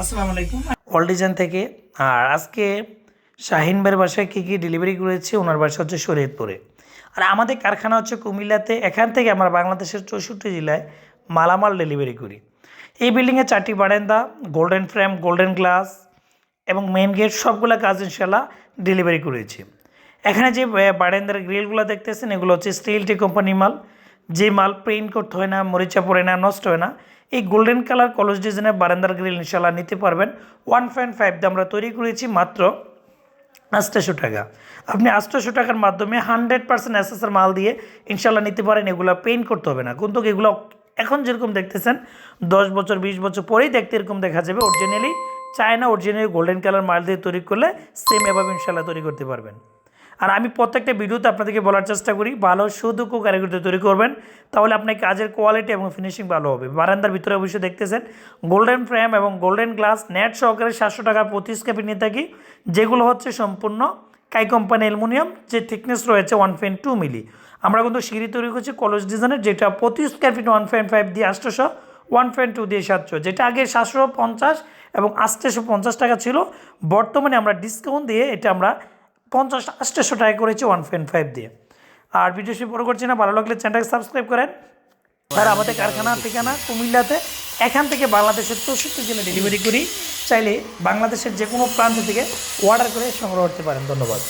আসসালামু ডিজাইন থেকে, আর আজকে শাহিন ভাইয়ের বাসায় কী কী ডেলিভারি করেছে? ওনার বাসা হচ্ছে শরীয়তপুরে। আর আমাদের কারখানা হচ্ছে কুমিল্লাতে, এখান থেকে আমরা বাংলাদেশের চৌষট্টি জেলায় মালামাল ডেলিভারি করি। এই বিল্ডিংয়ে চারটি বারান্দা গোল্ডেন ফ্রেম গোল্ডেন গ্লাস এবং মেন গেট সবগুলো কাজ ইনশাল্লাহ ডেলিভারি করেছি। এখানে যে বারান্দার গ্রিলগুলো দেখতেছেন, এগুলো হচ্ছে স্টিল টি কোম্পানি মাল। যে মাল প্রিন্ট করতে হয় না, মরিচা পড়ে না, নষ্ট হয় না এই গোল্ডেন কালার কলস ডিজাইনের বারান্দার গ্রিল ইনশাল্লাহ নিতে পারবেন। ওয়ান পয়েন্ট ফাইভ দিয়ে আমরা তৈরি করেছি মাত্র আটশোশো টাকা। আপনি আটশোশো টাকার মাধ্যমে হান্ড্রেড পার্সেন্ট এসএসআর মাল দিয়ে ইনশাল্লাহ নিতে পারেন। এগুলো পেইন্ট করতে হবে না। কিন্তু এগুলো এখন যেরকম দেখতেছেন, দশ বছর, বিশ বছর পরেই দেখতে এরকম দেখা যাবে। Originally China originally golden colour মাল দিয়ে তৈরি করলে সেম এভাবে ইনশাল্লাহ তৈরি করতে পারবেন। আর আমি প্রত্যেকটা ভিডিওতে আপনাদেরকে বলার চেষ্টা করি, ভালো, সুদক্ষ কারিগরিতে তৈরি করবেন। তাহলে আপনার কাজের কোয়ালিটি এবং ফিনিশিং ভালো হবে। বারান্দার ভিতরে অবশ্যই দেখতেছেন গোল্ডেন ফ্রেম এবং গোল্ডেন গ্লাস নেট সহকারে সাতশো টাকার প্রতি স্কেপে নিয়ে থাকি। যেগুলো হচ্ছে সম্পূর্ণ কাই কোম্পানি অ্যালুমিনিয়াম, যে থিকনেস রয়েছে ওয়ান পয়েন্ট টু মিলি আমরা কিন্তু সিঁড়ি তৈরি করছি কলেজ ডিজাইনের যেটা প্রতি square feet one point five দিয়ে আটশোশো ওয়ান পয়েন্ট টু দিয়ে সাতশো। যেটা আগে সাতশো পঞ্চাশ এবং আটশোশো পঞ্চাশ টাকা ছিল। বর্তমানে আমরা ডিসকাউন্ট দিয়ে এটা আমরা পঞ্চাশ আষ্টশো টাকা করেছি ওয়ান পয়েন্ট ফাইভ দিয়ে। আর ভিডিও শুরু বড় করছি না, ভালো লাগলে চ্যানেলটাকে সাবস্ক্রাইব করেন। আর আমাদের কারখানা, ঠিকানা কুমিল্লাতে। এখান থেকে বাংলাদেশের চৌষট্টি জেলা ডেলিভারি করি। চাইলে বাংলাদেশের যে কোনো প্রান্ত থেকে অর্ডার করে সংগ্রহ করতে পারেন। ধন্যবাদ।